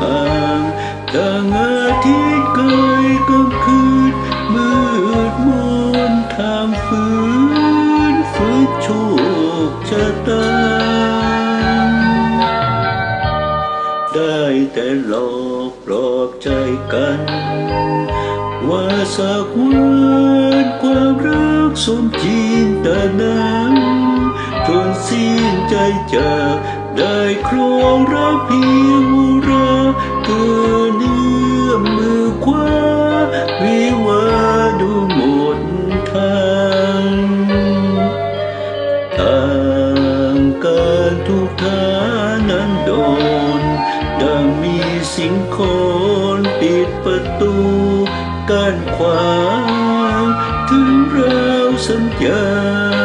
ห่างต่างอาทิตย์ไกลกลางคืนมืดมนทางฝืนฝืนโชคชะตา ได้แต่หลอกหลอกใจกัน ว่าสักวันความรักสมจริงแต่นั้นจนสิ้นใจจาก ได้ครองรักเพียงอุราเกินเอื้อมือคว้าวิวาดูหมดทางต่างการทุกท่านั้นโดนดังมีสิ่งคนปิดประตูกั้นขวางถึงเราสัญญา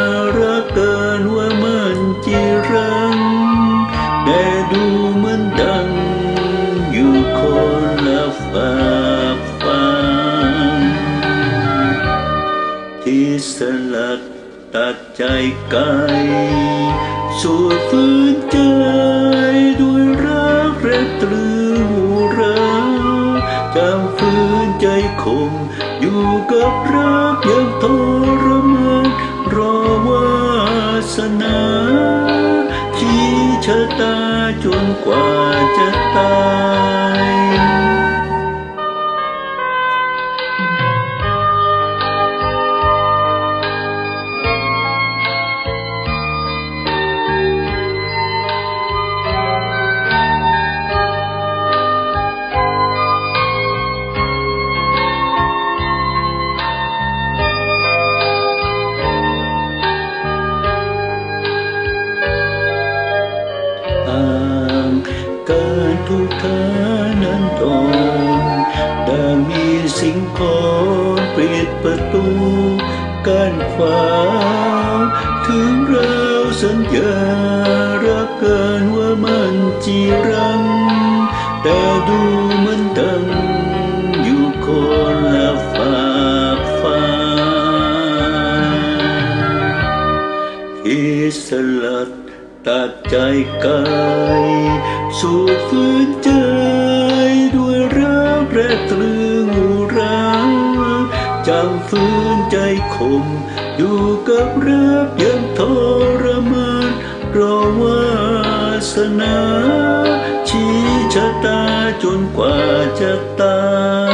ตัดใจไกลสูดฟื้นใจด้วยรักและตรึงหูรักจำฟื้นใจคงอยู่กับรักยังทรมานรอวาสนาชี้ชะตาจนกว่าจะ ทุกท่านั้นตอนดังมีสิ่งของปิดประตูกั้นขวางถึงเราสัญญารักกันว่ามันจีรังแต่ดู ตัดใจกายสูดฟื้นใจ ด้วยรักและตรึงรักจำฟื้นใจคม อยู่กับรักยังทรมานรอวาสนา ชี้ชะตาจนกว่าจะตาย